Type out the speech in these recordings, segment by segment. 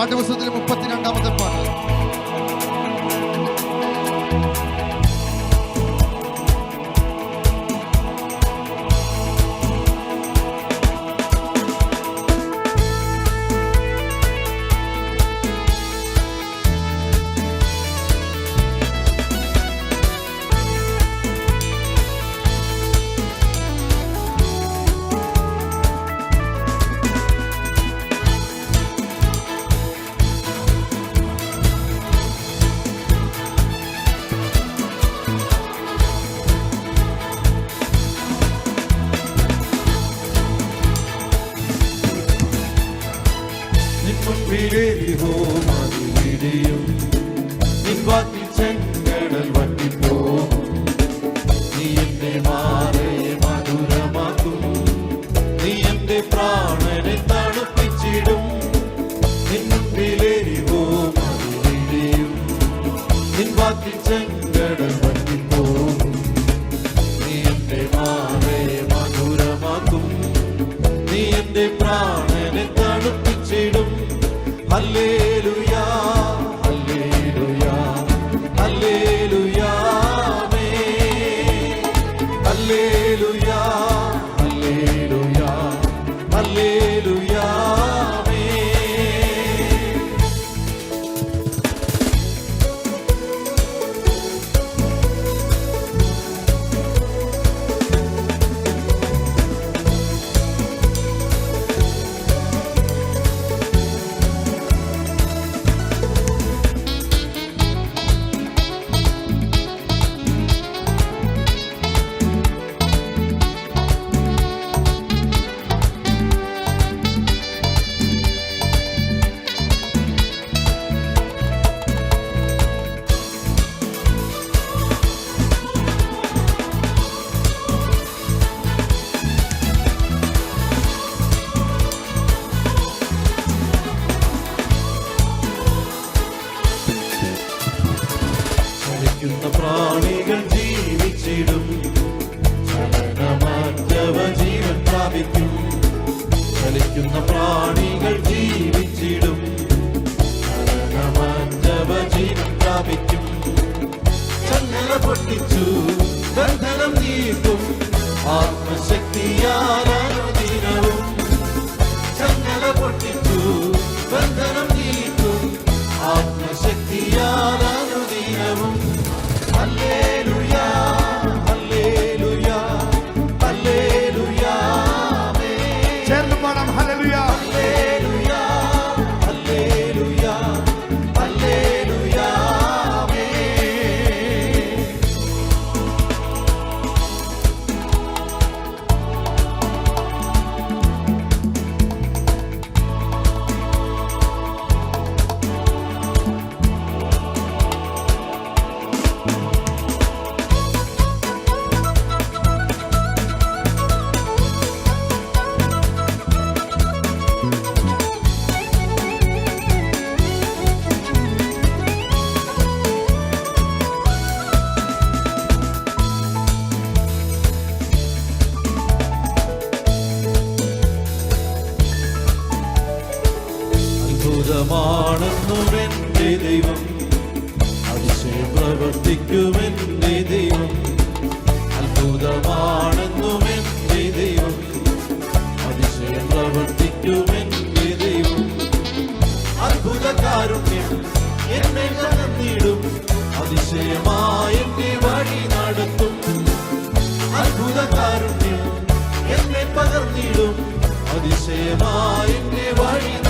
പാഠപുസ്തകത്തിലെ മുപ്പത്തിരണ്ടാമത്തെ പാട്ട്. നിൻമുൻപിലേറിവോ മതിലിടിയും നിൻവാക്കിൽ ചെങ്കടൽ വറ്റിപ്പോകും. നീ എന്റെ മാറയെ മധുരമാക്കും. നീ എന്റെ പ്രാണനെ തണുപ്പിച്ചിടും. നിൻ നിൻമുൻപിലേറിവോ മതിലിടിയും നിൻവാക്കിൽ ചെങ്കടൽ Hallelujah. പ്രാണികൾ ജീവിച്ചിടും. ചലനമാറ്റവ ജീവൻ പ്രാപിക്കും. ചലിക്കുന്ന പ്രാണികൾ ജീവിച്ചിടും. ചലനമാറ്റവ ജീവൻ പ്രാപിക്കും. ചങ്ങല പൊട്ടിച്ചു ബന്ധനം നീക്കും. ആത്മശക്തിയാലനുദിനവും അത്ഭുതമാണെന്നും ദൈവം. അതിശയം പ്രവർത്തിക്കുമെന്റെ ദൈവം. അത്ഭുതമാണെന്നും എന്റെ ദൈവം. അതിശയം പ്രവർത്തിക്കുമെന്റെ ദൈവം. അത്ഭുതകാരുണ്യം എന്നെ നടന്നിടും അതിശയമായ എന്റെ വഴി നടത്തും. അത്ഭുതകാരുണ്യം എന്നെ പകർന്നിടും. അതിശയമായ എന്നെ വഴി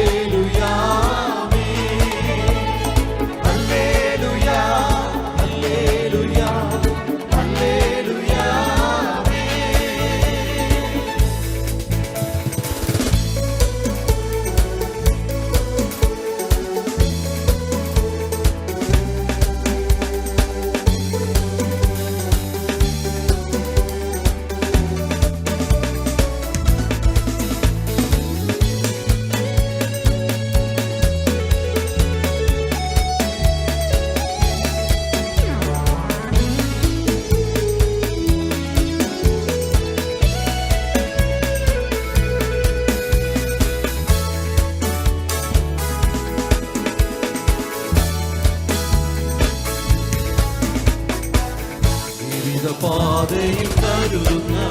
defa değil darına